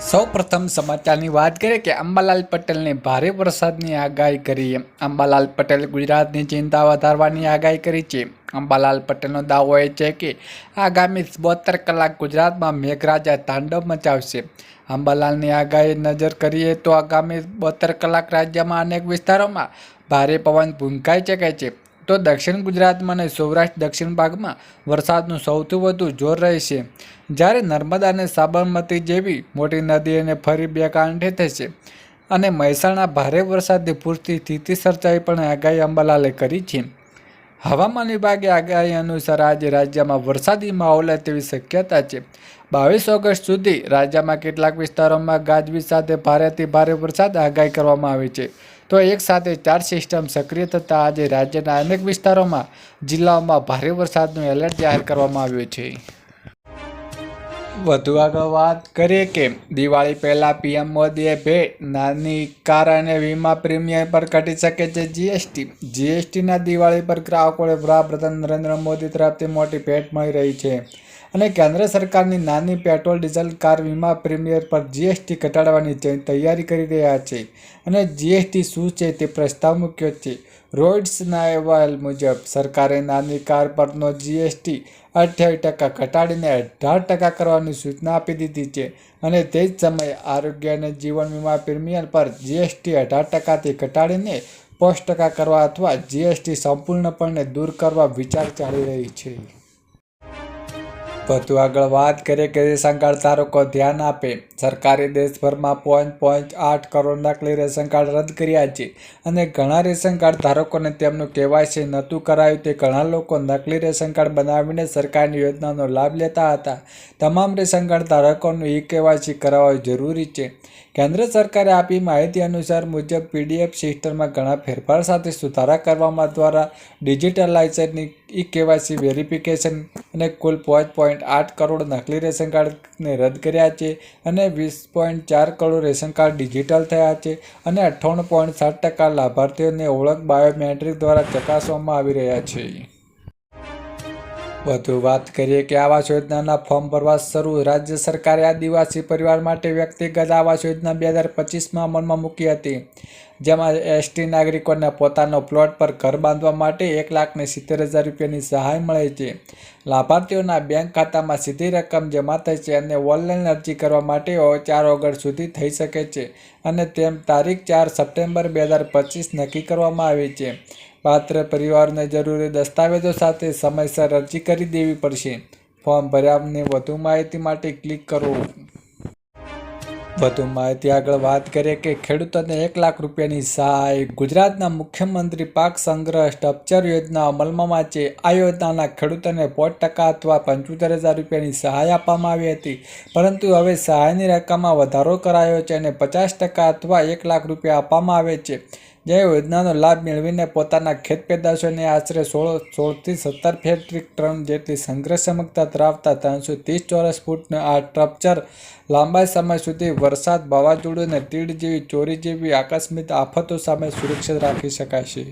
સૌ પ્રથમ સમાચારની વાત કરીએ કે અંબાલાલ પટેલને ભારે વરસાદની આગાહી કરી અંબાલાલ પટેલ ગુજરાતની ચિંતા વધારવાની આગાહી કરી છે. અંબાલાલ પટેલનો દાવો એ છે કે આગામી બોતેર કલાક ગુજરાતમાં મેઘરાજા તાંડવ મચાવશે. અંબાલાલની આગાહી નજર કરીએ તો આગામી બોતેર કલાક રાજ્યમાં અનેક વિસ્તારોમાં ભારે પવન ભૂંકાઈ શકે છે. તો દક્ષિણ ગુજરાતમાં અને સૌરાષ્ટ્ર દક્ષિણ ભાગમાં વરસાદનું સૌથી વધુ જોર રહેશે. જ્યારે નર્મદા અને સાબરમતી જેવી મોટી નદીઓને ફરી બે કાંઠે થશે અને મહેસાણા ભારે વરસાદની પૂરતી સ્થિતિ સર્જાઈ પણ આગાહી અંબાલાલે કરી છે. હવામાન વિભાગે આગાહી અનુસાર આજે રાજ્યમાં વરસાદી માહોલ તેવી શક્યતા છે. બાવીસ ઓગસ્ટ સુધી રાજ્યમાં કેટલાક વિસ્તારોમાં ગાજવીજ સાથે ભારેથી ભારે વરસાદ આગાહી કરવામાં આવી છે. તો એક સાથે ચાર સિસ્ટમ સક્રિય થતાં આજે રાજ્યના અનેક વિસ્તારોમાં, જિલ્લાઓમાં ભારે વરસાદનું એલર્ટ જાહેર કરવામાં આવ્યું છે. વધુ આગળ વાત કરીએ કે, દિવાળી પહેલાં પીએમ મોદીએ ભેટ, નાની કાર અને વીમા પ્રીમિયમ પર ઘટી શકે છે જીએસટી જીએસટીના દિવાળી પર ગ્રાહકોને વડાપ્રધાન નરેન્દ્ર મોદી તરફથી મોટી ભેટ મળી રહી છે. અને કેન્દ્ર સરકારની નાની પેટ્રોલ, ડીઝલ કાર વીમા પ્રીમિયર પર જીએસટી ઘટાડવાની તૈયારી કરી રહ્યા છે અને જીએસટી શું છે તે પ્રસ્તાવ મૂક્યો છે. રોઇડ્સના અહેવાલ મુજબ, સરકારે નાની કાર પરનો જીએસટી અઠ્યાવીસ ટકા ઘટાડીને અઢાર ટકા કરવાની સૂચના આપી દીધી છે અને તે જ સમયે આરોગ્ય અને જીવન વીમા પ્રીમિયર પર જીએસટી અઢાર ટકાથી ઘટાડીને પાંચ ટકા કરવા અથવા જીએસટી સંપૂર્ણપણે દૂર કરવા વિચાર ચાલી રહી છે. વધુ આગળ વાત કરીએ કે રેશન કાર્ડ ધારકો ધ્યાન આપે. સરકારે દેશભરમાં પોઈન્ટ પોઈન્ટ આઠ કરોડ નકલી રેશન કાર્ડ રદ કર્યા છે અને ઘણા રેશન કાર્ડ ધારકોને તેમનું કેવાયસી નહોતું કરાયું તે ઘણા લોકો નકલી રેશન કાર્ડ બનાવીને સરકારની યોજનાનો લાભ લેતા હતા. તમામ રેશન કાર્ડ ધારકોનું ઈ કેવાયસી કરાવવું જરૂરી છે. કેન્દ્ર સરકારે આપી માહિતી અનુસાર મુજબ પીડીએફ સિસ્ટમમાં ઘણા ફેરફાર સાથે સુધારા કરવામાં દ્વારા ડિજિટલાઇઝેશનની ઈ કેવાયસી વેરિફિકેશન અને કુલ પાંચ પોઈન્ટ આઠ કરોડ નકલી રેશન કાર્ડને રદ કર્યા છે અને વીસ પોઈન્ટ ચાર કરોડ રેશન કાર્ડ ડિજિટલ થયા છે અને અઠ્ઠાણું પોઈન્ટ સાત ટકા લાભાર્થીઓને ઓળખ બાયોમેટ્રિક દ્વારા ચકાસવામાં આવી રહ્યા છે. વધુ વાત કરીએ કે આવાસ યોજનાના ફોર્મ ભરવા શરૂ રાજ્ય સરકારે આદિવાસી પરિવાર માટે વ્યક્તિગત આવાસ યોજના બે હજાર પચીસમાં અમલમાં મૂકી હતી. જેમાં એસટી નાગરિકોને પોતાનો પ્લોટ પર ઘર બાંધવા માટે એક લાખને સિત્તેર હજાર રૂપિયાની સહાય મળે છે લાભાર્થીઓના બેંક ખાતામાં સીધી રકમ જમા થાય છે અને ઓનલાઈન અરજી કરવા માટે ચાર ઓગસ્ટ સુધી થઈ શકે છે. અને તેમ તારીખ ચાર સપ્ટેમ્બર બે હજાર પચીસ નક્કી કરવામાં આવી છે. પાત્ર પરિવારને જરૂરી દસ્તાવેજો સાથે સમયસર અરજી કરી દેવી પડશે. ફોર્મ ભર્યાની વધુ માહિતી માટે ક્લિક કરો. વધુ માહિતી આગળ વાત કરીએ કે ખેડૂતોને એક લાખ રૂપિયાની સહાય. ગુજરાતના મુખ્યમંત્રી પાક સંગ્રહ સ્ટ્રક્ચર યોજના અમલમાં છે આ યોજનાના ખેડૂતોને પાંચ ટકા અથવા પંચોતેર હજાર રૂપિયાની સહાય આપવામાં આવી હતી. પરંતુ હવે સહાયની રકમમાં વધારો કરાયો છે અને પચાસ ટકા અથવા એક લાખ રૂપિયા આપવામાં આવે છે. જે યોજનાનો લાભ મેળવીને પોતાના ખેત પેદાશોને આશરે સોળ સોળથી સત્તર મેટ્રિક ટન જેટલી સંગ્રહ ક્ષમતા ધરાવતા ત્રણસો ત્રીસ ચોરસ ફૂટના આ સ્ટ્રક્ચર લાંબા સમય સુધી વરસાદ વાવાઝોડું અને તીડ જેવી ચોરી જેવી આકસ્મિક આફતો સામે સુરક્ષિત રાખી શકાશે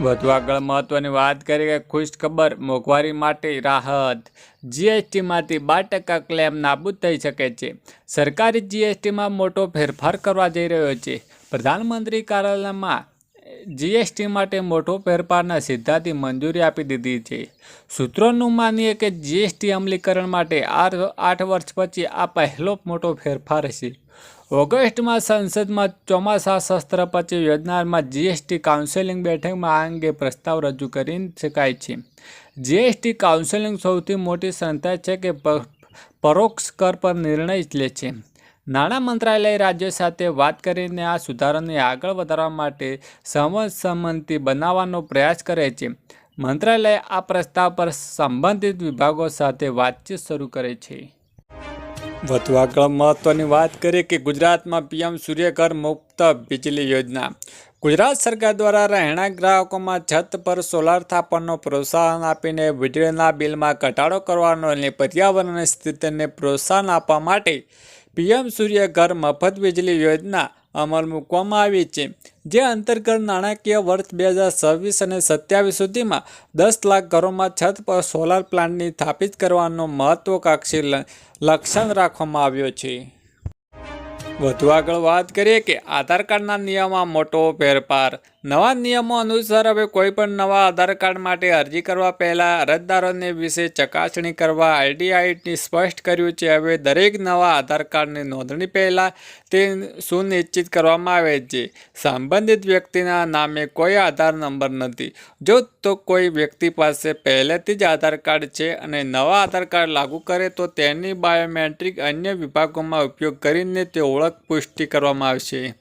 વધુ આગળ મહત્વની વાત કરીએ કે ખુશ ખબર મોંઘવારી માટે રાહત. જીએસટીમાંથી બાર ટકા ક્લેમ નાબૂદ થઈ શકે છે. સરકારી જીએસટીમાં મોટો ફેરફાર કરવા જઈ રહ્યો છે. પ્રધાનમંત્રી કાર્યાલયમાં જીએસટી માટે મોટો ફેરફારના સિદ્ધાંતની મંજૂરી આપી દીધી છે. સૂત્રોનું માનીએ કે જીએસટી અમલીકરણ માટે આઠ વર્ષ પછી આ પહેલો મોટો ફેરફાર હશે ઓગસ્ટમાં સંસદમાં ચોમાસા શસ્ત્ર પછી યોજનામાં જીએસટી કાઉન્સેલિંગ બેઠકમાં આ અંગે પ્રસ્તાવ રજૂ કરી શકાય છે. જીએસટી કાઉન્સેલિંગ સૌથી મોટી સંસ્થા છે કે પરોક્ષ કર પર નિર્ણય લે છે. નાણાં મંત્રાલય રાજ્યો સાથે વાત કરીને આ સુધારાને આગળ વધારવા માટે સહમત બનાવવાનો પ્રયાસ કરે છે. મંત્રાલય આ પ્રસ્તાવ પર સંબંધિત વિભાગો સાથે વાતચીત શરૂ કરે છે. વધુ આગળ મહત્વની વાત કરીએ કે ગુજરાતમાં પીએમ સૂર્યઘર મુક્ત વીજળી યોજના. ગુજરાત સરકાર દ્વારા રહેણાંક ગ્રાહકોમાં છત પર સોલાર સ્થાપનનો પ્રોત્સાહન આપીને વીજળીના બિલમાં ઘટાડો કરવાનો અને પર્યાવરણ સ્થિતિને પ્રોત્સાહન આપવા માટે પીએમ સૂર્ય ઘર મફત વીજળી યોજના અમલ મૂકવામાં આવી છે, જે અંતર્ગત નાણાકીય વર્ષ બે હજાર છવ્વીસ અને સત્યાવીસ સુધીમાં દસ લાખ ઘરોમાં છત પર સોલાર પ્લાન્ટની સ્થાપિત કરવાનો મહત્વકાંક્ષી લક્ષ્યાંક રાખવામાં આવ્યો છે. વધુ આગળ વાત કરીએ કે આધાર કાર્ડના નિયમમાં મોટો ફેરફાર. નવા નિયમો અનુસાર હવે કોઈ પણ નવા આધાર કાર્ડ માટે અરજી કરવા પહેલાં અરજદારોને વિશે ચકાસણી કરવા આઈડીઆઈટી સ્પષ્ટ કર્યું છે. હવે દરેક નવા આધાર કાર્ડની નોંધણી પહેલાં તે સુનિશ્ચિત કરવામાં આવે છે. સંબંધિત વ્યક્તિના નામે કોઈ આધાર નંબર નથી. જો તો કોઈ વ્યક્તિ પાસે પહેલેથી જ આધાર કાર્ડ છે અને નવા આધાર કાર્ડ લાગુ કરે તો તેની બાયોમેટ્રિક અન્ય વિભાગોમાં ઉપયોગ કરીને તે ઓળખ પુષ્ટિ કરવામાં આવશે.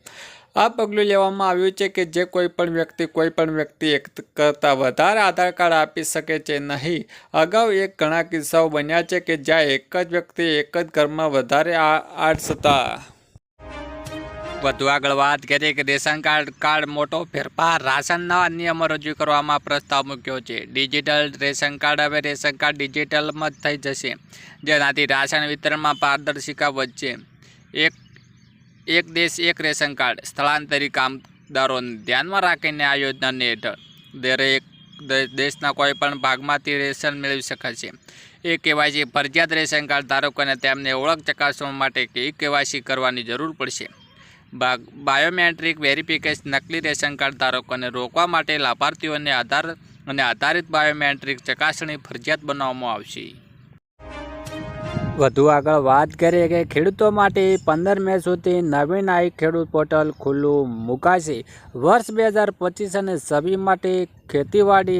આ પગલું લેવામાં આવ્યું છે કે જે કોઈ પણ વ્યક્તિ કોઈ પણ વ્યક્તિ એક કરતાં વધારે આધાર કાર્ડ આપી શકે છે નહીં. અગાઉ એક ઘણા કિસ્સાઓ બન્યા છે કે જ્યાં એક જ વ્યક્તિ એક જ ઘરમાં વધારે આ- હતા વધુ આગળ વાત કરીએ કે રેશન કાર્ડ કાર્ડ મોટો ફેરફાર રાશનના નિયમો રજૂ કરવામાં પ્રસ્તાવ મૂક્યો છે. ડિજિટલ રેશન કાર્ડ હવે રેશન કાર્ડ ડિજિટલમાં જ થઈ જશે. જેનાથી રાશન વિતરણમાં પારદર્શિકા વધશે. એક એક દેશ, એક રેશન કાર્ડ. સ્થળાંતરિત કામદારોને ધ્યાનમાં રાખીને આ યોજનાને હેઠળ દરેક દેશના કોઈ પણ ભાગમાંથી રેશન મેળવી શકાશે એ કેવાયસી ફરજિયાત રેશન કાર્ડ ધારકોને તેમને ઓળખ ચકાસવા માટે કે કેવાયસી કરવાની જરૂર પડશે. બાગ બાયોમેટ્રિક વેરિફિકેશન નકલી રેશન કાર્ડ ધારકોને રોકવા માટે લાભાર્થીઓને આધાર અને આધારિત બાયોમેટ્રિક ચકાસણી ફરજિયાત બનાવવામાં આવશે. વધુ આગળ વાત કરીએ કે ખેડૂતો માટે પંદર મે સુધી નવીન આઈ ખેડૂત પોર્ટલ ખુલ્લું મુકાશે. વર્ષ બે હજાર પચીસ અને છવ્વીસ માટે ખેતીવાડી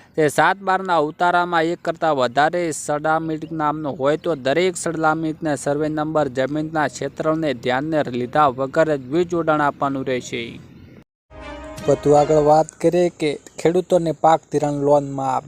તે સાત બારના ઉતારામાં એક કરતાં વધારે સડામિટ નામનો હોય તો દરેક સડામિટને સર્વે નંબર જમીનના ક્ષેત્રને ધ્યાનને લીધા વગર જ વીજ જોડાણ આપવાનું રહેશે. વધુ આગળ વાત કરીએ કે ખેડૂતોને પાક ધિરાણ લોન માફ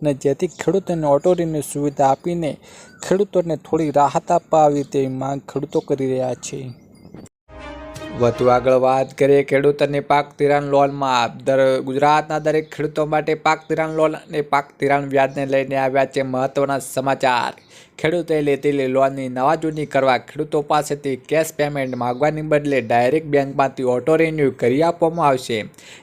અને જેથી ખેડૂતોને ઓટો રિન્યૂ સુવિધા આપીને ખેડૂતોને થોડી રાહત આપવા આવી તેવી માંગ ખેડૂતો કરી રહ્યા છે. વધુ આગળ વાત કરીએ ખેડૂતોની પાક ધિરાણ લોનમાં. દર ગુજરાતના દરેક ખેડૂતો માટે પાક ધિરાણ લોન અને પાક ધિરાણ વ્યાજને લઈને આવ્યા છે મહત્ત્વના સમાચાર. ખેડૂતોએ લીધેલી લોનની નવા જૂની કરવા ખેડૂતો પાસેથી કેશ પેમેન્ટ માગવાની બદલે ડાયરેક્ટ બેંકમાંથી ઓટો રિન્યૂ કરી આપવામાં આવશે.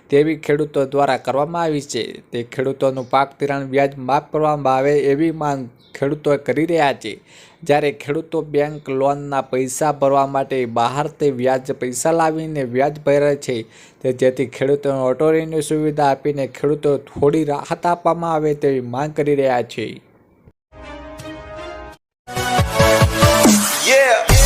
તેવી ખેડૂતો દ્વારા કરવામાં આવી છે. તે ખેડૂતોનું પાક ધિરાણ વ્યાજ માફ કરવામાં આવે એવી માંગ ખેડૂતો કરી રહ્યા છે. જ્યારે ખેડૂતો બેંક લોનના પૈસા ભરવા માટે બહારથી વ્યાજ પૈસા લાવીને વ્યાજ ભરે છે. તે જેથી ખેડૂતોને ઓટો રિન્યુ સુવિધા આપીને ખેડૂતો થોડી રાહત આપવામાં આવે તેવી માંગ કરી રહ્યા છે. Yeah.